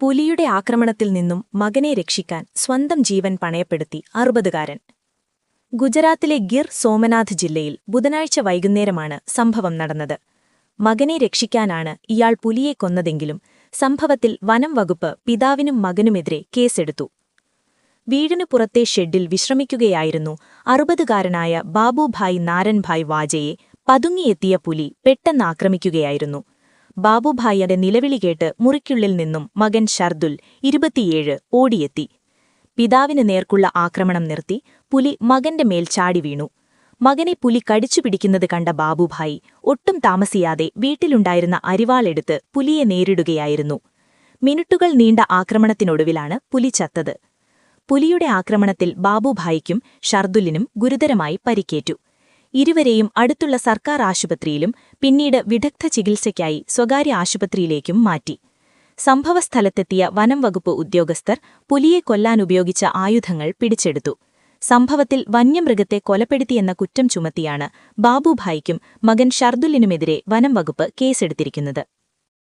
പുലിയുടെ ആക്രമണത്തിൽ നിന്നും മകനെ രക്ഷിക്കാൻ സ്വന്തം ജീവൻ പണയപ്പെടുത്തി അറുപതുകാരൻ. ഗുജറാത്തിലെ ഗിർ സോമനാഥ് ജില്ലയിൽ ബുധനാഴ്ച വൈകുന്നേരമാണ് സംഭവം നടന്നത്. മകനെ രക്ഷിക്കാനാണ് ഇയാൾ പുലിയെ കൊന്നതെങ്കിലും സംഭവത്തിൽ വനം വകുപ്പ് പിതാവിനും മകനുമെതിരെ കേസെടുത്തു. വീടിനു പുറത്തെ ഷെഡിൽ വിശ്രമിക്കുകയായിരുന്നു അറുപതുകാരനായ ബാബുഭായ് നാരൻഭായ് വാജയെ പതുങ്ങിയെത്തിയ പുലി പെട്ടെന്ന് ആക്രമിക്കുകയായിരുന്നു. ബാബുഭായിയുടെ നിലവിളി കേട്ട് മുറിക്കുള്ളിൽ നിന്നും മകൻ ഷർദുൽ ഇരുപത്തിയേഴ് ഓടിയെത്തി. പിതാവിന് നേർക്കുള്ള ആക്രമണം നിർത്തി പുലി മകന്റെ മേൽ ചാടി വീണു. മകനെ പുലി കടിച്ചു പിടിക്കുന്നത് കണ്ട ബാബുഭായി ഒട്ടും താമസിയാതെ വീട്ടിലുണ്ടായിരുന്ന അരിവാളെടുത്ത് പുലിയെ നേരിടുകയായിരുന്നു. മിനിറ്റുകൾ നീണ്ട ആക്രമണത്തിനൊടുവിലാണ് പുലി ചത്തത്. പുലിയുടെ ആക്രമണത്തിൽ ബാബുഭായിക്കും ഷർദുലിനും ഗുരുതരമായി പരിക്കേറ്റു. ഇരുവരെയും അടുത്തുള്ള സർക്കാർ ആശുപത്രിയിലും പിന്നീട് വിദഗ്ധ ചികിത്സയ്ക്കായി സ്വകാര്യ ആശുപത്രിയിലേക്കും മാറ്റി. സംഭവസ്ഥലത്തെത്തിയ വനം വകുപ്പ് ഉദ്യോഗസ്ഥർ പുലിയെ കൊല്ലാനുപയോഗിച്ച ആയുധങ്ങൾ പിടിച്ചെടുത്തു. സംഭവത്തിൽ വന്യമൃഗത്തെ കൊലപ്പെടുത്തിയെന്ന കുറ്റം ചുമത്തിയാണ് ബാബുഭായിക്കും മകൻ ഷർദുലിനുമെതിരെ വനം വകുപ്പ് കേസെടുത്തിരിക്കുന്നത്.